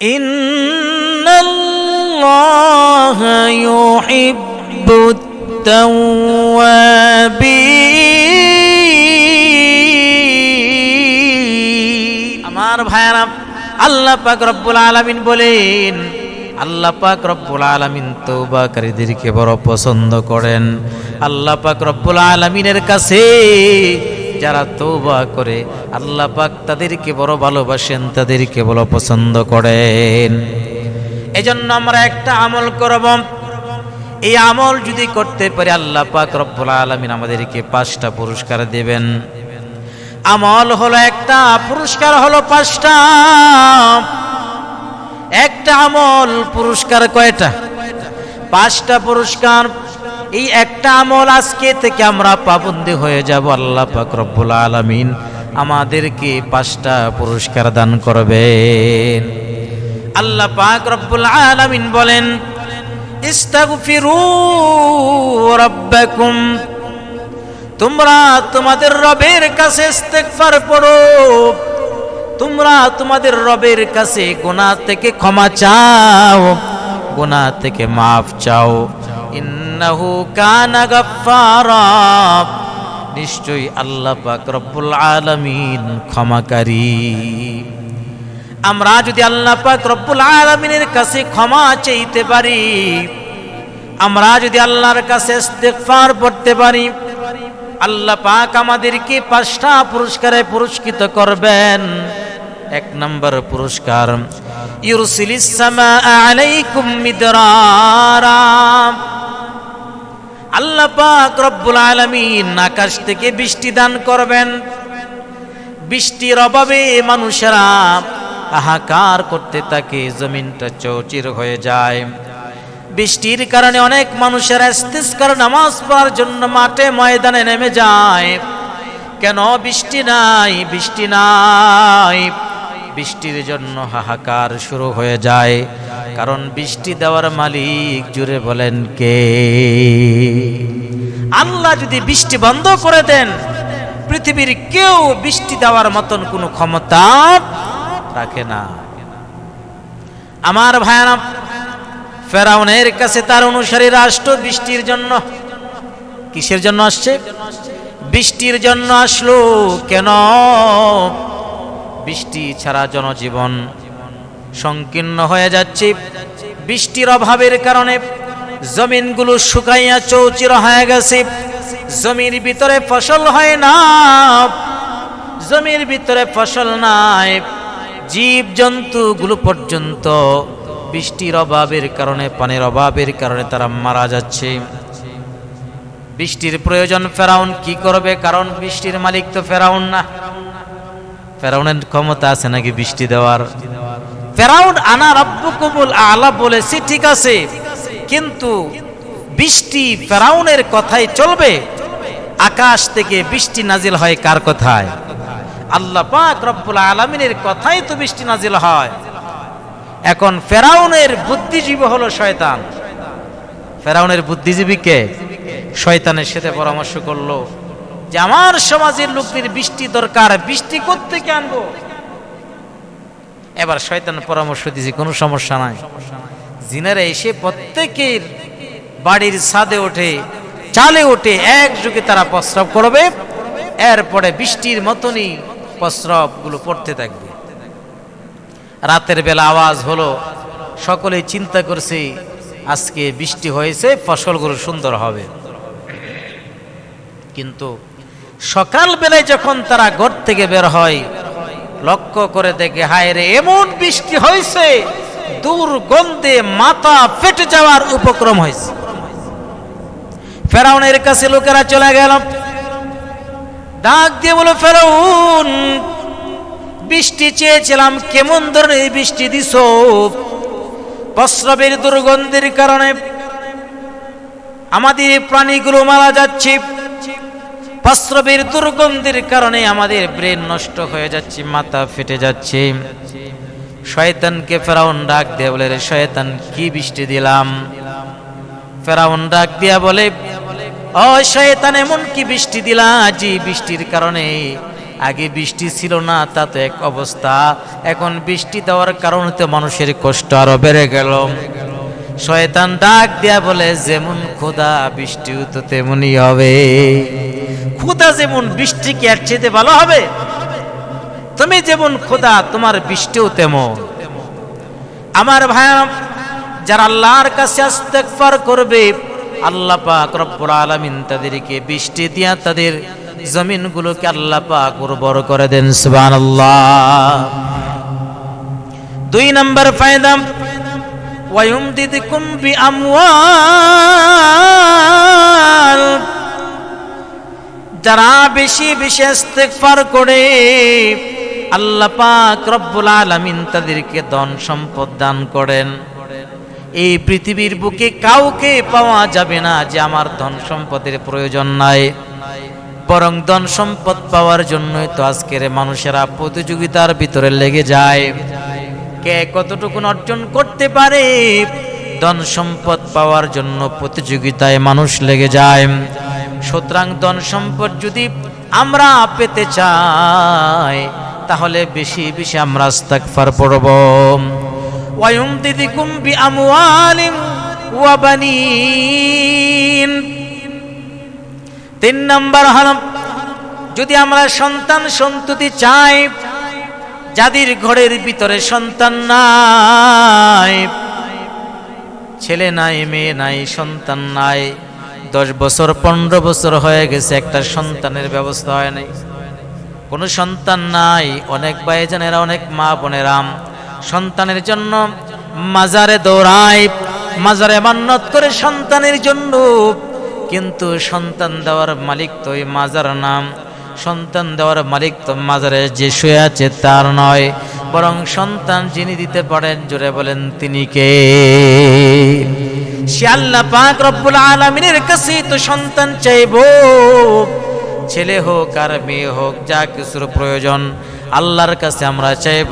إن الله يحب التوابين আমার ভাইরা আল্লাহ পাক রব্বুল আলামিন বলেন আল্লাহ পাক রব্বুল আলামিন তওবাকারীদেরকে বড় পছন্দ করেন আল্লাহ পাক রব্বুল আলামিনের কাছে যারা তৌবা করে, আল্লাহ পাক তাদেরকে বড় ভালোবাসেন, তাদেরকে বড় পছন্দ করেন। এজন্য আমরা একটা আমল করব। এই আমল যদি করতে পারি, আল্লাহ পাক রব্বুল আলামিন আমাদেরকে পাঁচটা পুরস্কার দেবেন। আমল হলো একটা, পুরস্কার হলো পাঁচটা। একটা আমল, পুরস্কার কয়টা? পাঁচটা পুরস্কার এই একটা আমল আজকে থেকে আমরা পাবন্দি হয়ে যাব, আল্লাহ পাক রব্বুল আলামিন আমাদেরকে পাঁচটা পুরস্কার দান করবেন। আল্লাহ পাক রব্বুল আলামিন বলেন রাব্বাকুম। তোমরা তোমাদের রবের কাছে ইস্তেগফার পড়ো। তোমরা তোমাদের রবের কাছে গুনাহ থেকে ক্ষমা চাও। গুনাহ থেকে মাফ চাও। ইন্নাহু কানা গাফফারা। নিশ্চয়ই আল্লাহ পাক রব্বুল আলামিন ক্ষমাকারী। আমরা যদি আল্লাহ পাক রব্বুল আলামিনের কাছে ক্ষমা চাইতে পারি, আমরা যদি আল্লাহর কাছে ইস্তেগফার পড়তে পারি, আল্লাহ পাক আমাদেরকে পাঁচটা পুরস্কারে পুরস্কৃত করবেন। এক নম্বর পুরস্কার ইউরসিলিস সামা আলাইকুম মিদরারা আল্লাহ পাক রব্বুল আলামিন আকাশ থেকে বৃষ্টি দান করবেন। বৃষ্টির অভাবে মানুষেরা হাহাকার করতে থাকে, জমিনটা চৌচির হয়ে যায়। বৃষ্টির কারণে অনেক মানুষেরা ইস্তিস্কার নামাজ পড়ার জন্য মাঠে ময়দানে নেমে যায়। কেন বৃষ্টি নাই? বৃষ্টি নাই। বৃষ্টির জন্য হাহাকার শুরু হয়ে যায়। কারণ বৃষ্টি দেওয়ার মালিক জুড়ে বলেন কে? আল্লাহ যদি বৃষ্টি বন্ধ করে দেন, পৃথিবীর কেউ বৃষ্টি দেওয়ার মতন কোনো ক্ষমতা রাখে না। আমার ভাইয়ারা, ফেরাউনের কাছে তার অনুসারী রাষ্ট্র বৃষ্টির জন্য কিসের জন্য আসছে? বৃষ্টির জন্য আসলো কেন? বৃষ্টি ছাড়া জনজীবন সংকীর্ণ হয়ে যাচ্ছে। বৃষ্টির অভাবের কারণে জমিনগুলো শুকাইয়া চৌচির হয়ে গেছে। জমির ভিতরে ফসল হয় না। জমির ভিতরে ফসল নাই। জীব জন্তুগুলো পর্যন্ত বৃষ্টির অভাবের কারণে, পানির অভাবের কারণে তারা মারা যাচ্ছে। বৃষ্টির প্রয়োজন ফেরাউন কি করবে? কারণ বৃষ্টির মালিক তো ফেরাউন না। ফেরাউনের ক্ষমতা আছে নাকি বৃষ্টি দেওয়ার? ফেরাউন, আনা রব্বুকুমুল আলা বলেছে, ঠিক আছে, কিন্তু বৃষ্টি ফেরাউনের কথাই চলবে? আকাশ থেকে বৃষ্টি নাজিল হয় কার কথায়? আল্লাহ পাক রব্বুল আলমিনের কথাই তো বৃষ্টি নাজিল হয়। এখন ফেরাউনের বুদ্ধিজীবী হলো শয়তান। ফেরাউনের বুদ্ধিজীবীকে শয়তানের সাথে পরামর্শ করল। যে আমার সমাজের লোকদের বৃষ্টি দরকার, বৃষ্টি থেকে আনব? এবার শয়তান পরামর্শ দিয়েছে, কোনো সমস্যা নাই। জিনারা এসে প্রত্যেকের বাড়ির ছাদে ওঠে, চালে ওঠে, একযোগে তারা প্রস্রাব করবে, এরপরে বৃষ্টির মতনই প্রস্রাবগুলো পড়তে থাকবে। রাতের বেলা আওয়াজ হলো সকলেই চিন্তা করছে, আজকে বৃষ্টি হয়েছে, ফসলগুলো সুন্দর হবে। কিন্তু সকাল বেলায় যখন তারা ঘর থেকে বের হয়, লক্ষ্য করে দেখে, হায় রে, এমন বৃষ্টি হয়েছে, দুর্গন্ধে মাথা ফেটে যাওয়ার উপক্রম হয়েছে। ফেরাউনের কাছে লোকেরা চলে গেল। ডাক দিয়ে বলো ফেরাউন, বৃষ্টি চেয়েছিলাম, কেমন ধরনের বৃষ্টি দিস প্রস্রবের দুর্গন্ধের কারণে আমাদের প্রাণীগুলো মারা যাচ্ছে। প্রস্রবের দুর্গন্ধের কারণে আমাদের ব্রেন নষ্ট হয়ে যাচ্ছে, মাথা ফেটে যাচ্ছে। শয়তানকে ফেরাউন ডাক দিয়ে বলে, রে শয়তান, কি বৃষ্টি দিলাম? ফেরাউন ডাক দিয়া বলে, ও শয়তান, এমন কি বৃষ্টি দিলা? জি বৃষ্টির কারণে আগে বৃষ্টি ছিল না, তা তো এক অবস্থা। এখন বৃষ্টি দেওয়ার কারণে তো মানুষের কষ্ট আরও বেড়ে গেল। শয়তান ডাক দিয়া বলে, যেমন খোদা, বৃষ্টিও তো তেমনই হবে। খোদা যেমন বৃষ্টি কি এর চেয়ে ভালো হবে, তুমি যেমন খোদা তোমার বৃষ্টিও তেমন। আমার ভাইয়া, যারা আল্লাহর কাছে ইস্তেগফার করবে, আল্লাহ পাক রব্বুল আলামিন তাদেরকে বৃষ্টি দিয়া তাদের জমিনগুলোকে আল্লাহ পাক উর্বর করে দেন, সুবহানাল্লাহ। দুই নম্বর ফায়দা, ওয়ায়ুমদিদকুম বিআমওয়াল। যারা বেশি বেশি ইস্তেগফার করে, আল্লাহ পাক রব্বুল আলামিন তাদেরকে ধন সম্পদ দান করেন। এই পৃথিবীর বুকে কাউকে পাওয়া যাবে না যে আমার ধন সম্পদের প্রয়োজন নাই। বরং ধন সম্পদ পাওয়ার জন্যই তো আজকের মানুষেরা প্রতিযোগিতার ভিতরে লেগে যায়। কে কতটুকু অর্জন করতে পারে, ধন সম্পদ পাওয়ার জন্য প্রতিযোগিতায় মানুষ লেগে যায়। সুতরাং ধন সম্পদ যদি আমরা পেতে চাই, তাহলে বেশি বেশি আমরা ইস্তেগফার পড়ব। ওয়ায়ুমদিদিকুম বিআমওয়ালিন ওয়া বানিন তিন নম্বর হল, যদি আমরা সন্তান সন্ততি চাই যাদের ঘরের ভিতরে সন্তান নাই, ছেলে নাই, মেয়ে নাই, সন্তান নাই দশ বছর, পনেরো বছর হয়ে গেছে, একটা সন্তানের ব্যবস্থা হয় নাই। কোনো সন্তান নাই, অনেক ভাইজানেরা অনেক মা বোনেরাম সন্তানের জন্য মাজারে দৌড়ায় মাজারে মান্নত করে সন্তানের জন্য। কিন্তু সন্তান দেওয়ার মালিক তো ওই মাজার নাম সন্তান দেওয়ার মালিক তো মাজারে যে শুয়ে আছে তার নয়। বরং সন্তান যিনি দিতে পারেন, জোরে বলেন, তিনি কে? সে আল্লাহ পাক রব্বুল আলামিনের কাছে তো সন্তান চাইব। ছেলে হোক আর মেয়ে হোক, যা কিছুর প্রয়োজন আল্লাহর কাছে আমরা চাইব।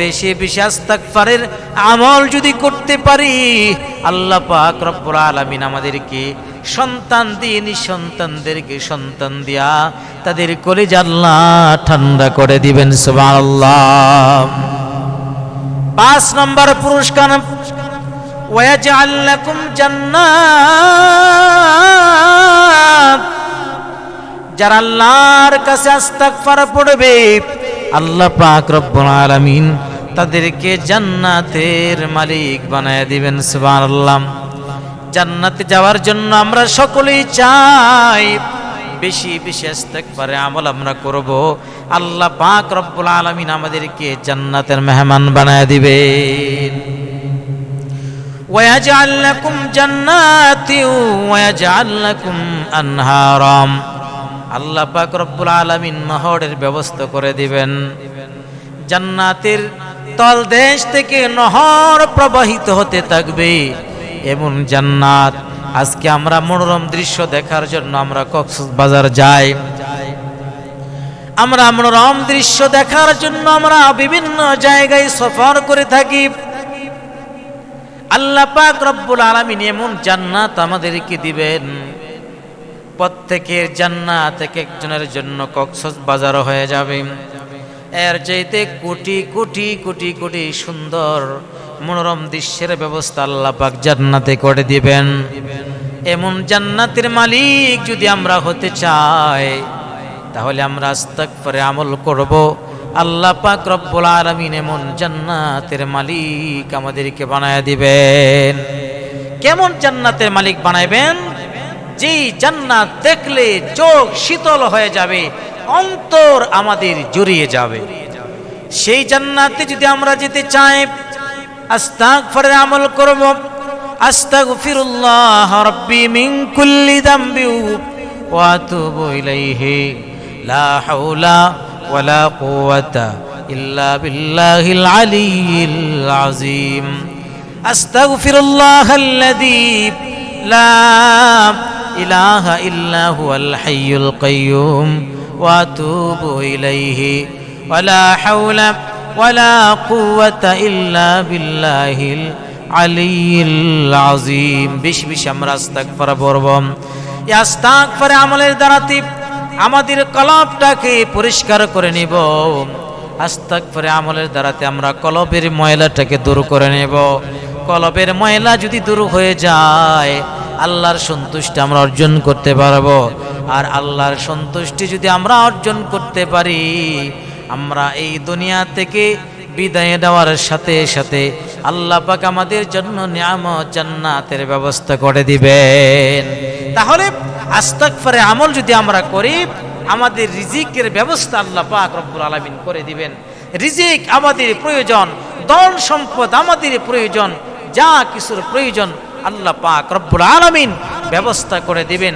বেশি বেশি আস্তাগফারের আমল যদি করতে পারি, আল্লাহ পাক রব্বুল আলামিন আমাদেরকে সন্তান দিয়ে নিঃসন্তানদেরকে সন্তান দিয়া তাদের কলিজা আল্লাহ ঠান্ডা করে দিবেন, সুবহানাল্লাহ। পাঁচ নম্বর পুরস্কার যারা আল্লাহর কাছে আস্তাগফার পড়বে, আল্লাহ পাক রব্বুল আলামিন তাদেরকে জান্নাতের মালিক বানায় দিবেন, সুবহানাল্লাহ। জান্নাতে যাওয়ার জন্য আমরা সকলেই চাই, বেশি বেশি ইস্তেগফারে আমল আমরা করব। আল্লাহ পাক রব্বুল আলামিন আমাদেরকে জান্নাতের মেহমান বানায় দিবেন। ويجعل لكم جنات ويجعل لكم أنهارا আল্লাহ পাক রব্বুল আলামিন নহরের ব্যবস্থা করে দিবেন জান্নাতের তলদেশ থেকে নহর প্রবাহিত হতে থাকবে এমন জান্নাত আজকে আমরা মনোরম দৃশ্য দেখার জন্য আমরা কক্সবাজার যাই আমরা মনোরম দৃশ্য দেখার জন্য আমরা বিভিন্ন জায়গায় সফর করে থাকি আল্লাহ পাক রব্বুল আলামিন এমন জান্নাত আমাদেরকে দিবেন। প্রত্যেকের জান্নাত এক একজনের জন্য কক্সস বাজার হয়ে যাবে। এর চাইতে কোটি কোটি কোটি কোটি সুন্দর মনোরম দৃশ্যের ব্যবস্থা আল্লাহ পাক জান্নাতে করে দিবেন। এমন জান্নাতের মালিক যদি আমরা হতে চাই, তাহলে আমরা আস্তাক পরে আমল করব। আল্লাহ পাক রব্বুল আলামিন এমন জান্নাতের মালিক আমাদেরকে বানায় দিবেন। কেমন জান্নাতের মালিক বানাইবেন? যেই জান্নাত দেখলে চোখ শীতল হয়ে যাবে, অন্তর আমাদের জড়িয়ে যাবে। সেই জান্নাতে যদি আমরা যেতে চাই আস্তাগফারের আমল করব, আস্তাগফিরুল্লাহ রাব্বি মিন কুল্লি যামবি ওয়া আতুবু ইলাইহি, লা হাওলা ওয়ালা কুওয়াতা ইল্লা বিল্লাহিল আলিয়্যিল আযীম আস্তাগফিরুল্লাহাল্লাযী লা ইলাহা ইল্লা হুয়াল হাইয়ুল কাইয়্যুম ওয়া আতুবু ইলাইহি ওয়ালা হাওলা ওয়ালা কুওয়াতা ইল্লা বিল্লাহিল আলিয়্যিল আযীম বেশি বেশি আমরা আস্তাগফার পড়ব। এই আস্তাগফারে আমলের দ্বারাতে আমাদের কলবটাকে পরিষ্কার করে নিব। আস্তাক পরে আমলের দ্বারাতে আমরা কলবের ময়লাটাকে দূর করে নেব। কলবের ময়লা যদি দূর হয়ে যায়, আল্লাহর সন্তুষ্টি আমরা অর্জন করতে পারব। আর আল্লাহর সন্তুষ্টি যদি আমরা অর্জন করতে পারি, আমরা এই দুনিয়া থেকে বিদায় দেওয়ার সাথে সাথে আল্লাহ পাক আমাদের জন্য নিয়ামত জান্নাতের ব্যবস্থা করে দিবেন। তাহলে আস্তাকফারে আমল যদি আমরা করি, আমাদের রিজিকের ব্যবস্থা আল্লাহ পাক রব্বুল আলমিন করে দিবেন। রিজিক আমাদের প্রয়োজন, ধন সম্পদ আমাদের প্রয়োজন, যা কিছুর প্রয়োজন আল্লাহ পাক রব্বুল আলমিন ব্যবস্থা করে দিবেন।